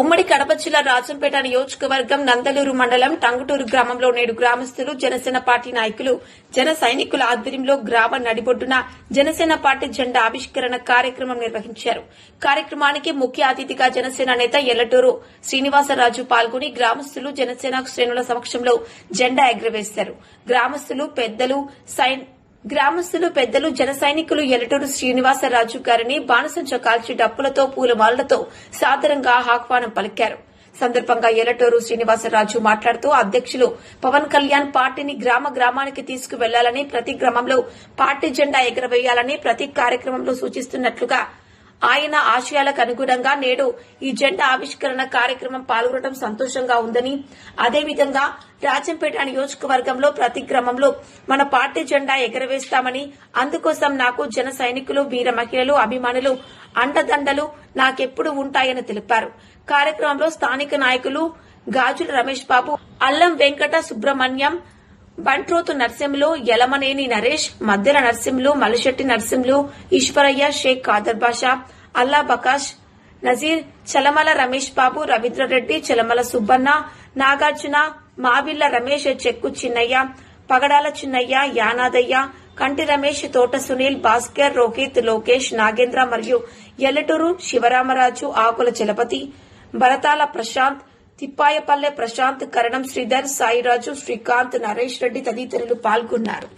ఉమ్మడి కడప జిల్లా రాజంపేట నియోజకవర్గం నందలూరు మండలం టంగుటూరు గ్రామంలో నేడు గ్రామస్తులు జనసేన పార్టీ నాయకులు జన సైనికుల ఆధ్వర్యంలో గ్రామ నడిబొడ్డున జనసేన పార్టీ జెండా ఆవిష్కరణ కార్యక్రమం నిర్వహించారు. కార్యక్రమానికి ముఖ్య అతిథిగా జనసేన నేత ఎల్లటూరు శ్రీనివాసరాజు పాల్గొని గ్రామస్తులు జనసేన శ్రేణుల సమక్షంలో జెండా ఎగురవేశారు. గ్రామస్తులు పెద్దలు సైన్ గ్రామస్తులు పెద్దలు జన సైనికులు ఎలటూరు శ్రీనివాసరాజు గారిని బాణసంచ కాల్చి డప్పులతో పూలమాలలతో సాదరంగా ఆహ్వానం పలికారు. సందర్భంగా ఎలటూరు శ్రీనివాసరాజు మాట్లాడుతూ అధ్యక్షులు పవన్ కళ్యాణ్ పార్టీని గ్రామ గ్రామానికి తీసుకువెళ్ళాలని ప్రతి గ్రామంలో పార్టీ జెండా ఎగరవేయాలని ప్రతి కార్యక్రమంలో సూచిస్తున్నట్లుగా ఆయన ఆశయాలకు అనుగుణంగా నేడు ఈ జెండా ఆవిష్కరణ కార్యక్రమం పాల్గొనడం సంతోషంగా ఉందని అదేవిధంగా రాజంపేట నియోజకవర్గంలో ప్రతి గ్రామంలో మన పార్టీ జెండా ఎగరవేస్తామని అందుకోసం నాకు జన సైనికులు వీర మహిళలు అభిమానులు అండదండలు నాకెప్పుడు ఉంటాయని తెలిపారు. కార్యక్రమంలో స్థానిక నాయకులు గాజుల రమేష్ బాబు అల్లం వెంకట సుబ్రహ్మణ్యం బంట్రోతు నర్సింలు యలమనేని నరేష్ మద్దెల నర్సింలు మలిశెట్టి నర్సింలు ఈశ్వరయ్య షేక్ ఖాదర్ బాషా అల్లా బకాష్ నజీర్ చలమల రమేష్ బాబు రవీంద్రరెడ్డి చలమల సుబ్బన్న నాగార్జున మావిళ్ళ రమేష్ చెక్కు చిన్నయ్య పగడాల చిన్నయ్య యానాదయ్య కంటి రమేష్ తోట సునీల్ భాస్కర్ రోహిత్ లోకేష్ నాగేంద్ర మరియు ఎల్లటూరు శివరామరాజు ఆకుల చలపతి భరతాల ప్రశాంత్ తిప్పాయపల్లె ప్రశాంత్ కరణం శ్రీధర్ సాయిరాజు శ్రీకాంత్ నరేష్ రెడ్డి తదితరులు పాల్గొన్నారు.